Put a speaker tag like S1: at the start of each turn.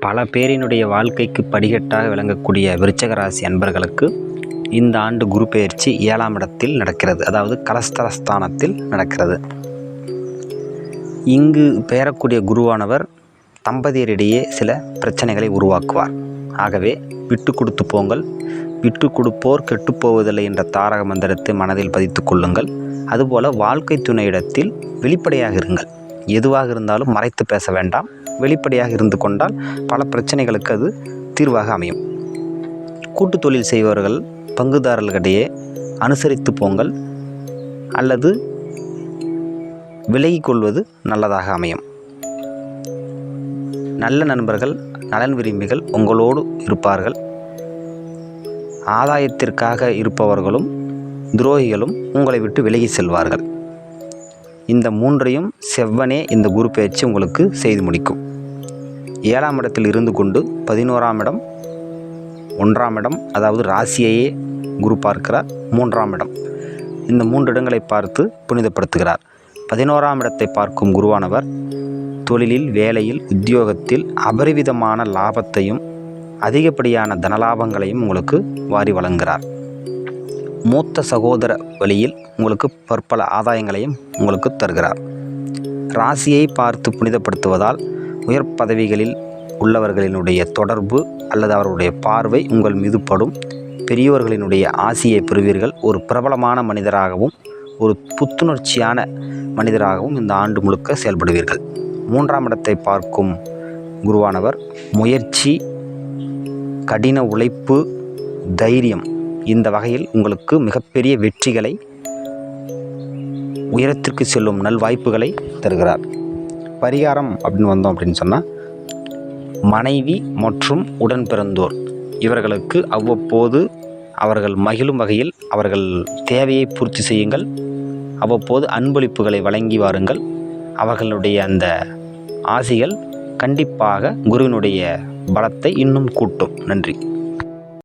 S1: பல பேரினுடைய வாழ்க்கைக்கு படிக்கட்டாக விளங்கக்கூடிய விருச்சக ராசி அன்பர்களுக்கு இந்த ஆண்டு குரு பெயர்ச்சி ஏழாம் இடத்தில் நடக்கிறது. அதாவது கலஸ்தரஸ்தானத்தில் நடக்கிறது. இங்கு பெயரக்கூடிய குருவானவர் தம்பதியரிடையே சில பிரச்சனைகளை உருவாக்குவார். ஆகவே விட்டு கொடுத்து போங்கள். விட்டு கொடுப்போர் கெட்டுப்போவதில்லை என்ற தாரக மந்திரத்தை மனதில் பதித்துக் கொள்ளுங்கள். அதுபோல் வாழ்க்கை துணையிடத்தில் வெளிப்படையாக இருங்கள். எதுவாக இருந்தாலும் மறைத்து பேச வேண்டாம். வெளிப்படையாக இருந்து கொண்டால் பல பிரச்சனைகளுக்கு அது தீர்வாக அமையும். கூட்டு தொழில் செய்பவர்கள் பங்குதாரர்களிடையே அனுசரித்து போங்கள் அல்லது விலகிக்கொள்வது நல்லதாக அமையும். நல்ல நண்பர்கள் நலன் விரும்பிகள் உங்களோடு இருப்பார்கள். ஆதாயத்திற்காக இருப்பவர்களும் துரோகிகளும் உங்களை விட்டு விலகி செல்வார்கள். இந்த மூன்றையும் செவ்வனே இந்த குரு பயிற்சி உங்களுக்கு செய்து முடிக்கும். ஏழாம் இடத்தில் இருந்து கொண்டு பதினோராம் இடம் ஒன்றாம் இடம் அதாவது ராசியையே குரு பார்க்கிறார் மூன்றாம் இடம். இந்த மூன்று இடங்களை பார்த்து புனிதப்படுத்துகிறார். பதினோராம் இடத்தை பார்க்கும் குருவானவர் தொழிலில் வேலையில் உத்தியோகத்தில் அபரிவிதமான லாபத்தையும் அதிகப்படியான தனலாபங்களையும் உங்களுக்கு வாரி வழங்குகிறார். மூத்த சகோதர வழியில் உங்களுக்கு பற்பல ஆதாயங்களையும் உங்களுக்கு தருகிறார். ராசியை பார்த்து புனிதப்படுத்துவதால் உயர் பதவிகளில் உள்ளவர்களினுடைய தொடர்பு அல்லது அவருடைய பார்வை உங்கள் மீது படும். பெரியோர்களினுடைய ஆசியை பெறுவீர்கள். ஒரு பிரபலமான மனிதராகவும் ஒரு புத்துணர்ச்சியான மனிதராகவும் இந்த ஆண்டு முழுக்க செயல்படுவீர்கள். மூன்றாம் இடத்தை பார்க்கும் குருவானவர் முயற்சி கடின உழைப்பு தைரியம் இந்த வகையில் உங்களுக்கு மிகப்பெரிய வெற்றிகளை உயரத்திற்கு செல்லும் நல்வாய்ப்புகளை தருகிறார். பரிகாரம் அப்படின்னு வந்தோம் அப்படின்னு சொன்னால் மனைவி மற்றும் உடன் பிறந்தோர் இவர்களுக்கு அவ்வப்போது அவர்கள் மகிழும் வகையில் அவர்கள் தேவையை பூர்த்தி செய்யுங்கள். அவ்வப்போது அன்பளிப்புகளை வழங்கி வாருங்கள். அவர்களுடைய அந்த ஆசிகள் கண்டிப்பாக குருவினுடைய பலத்தை இன்னும் கூட்டும். நன்றி.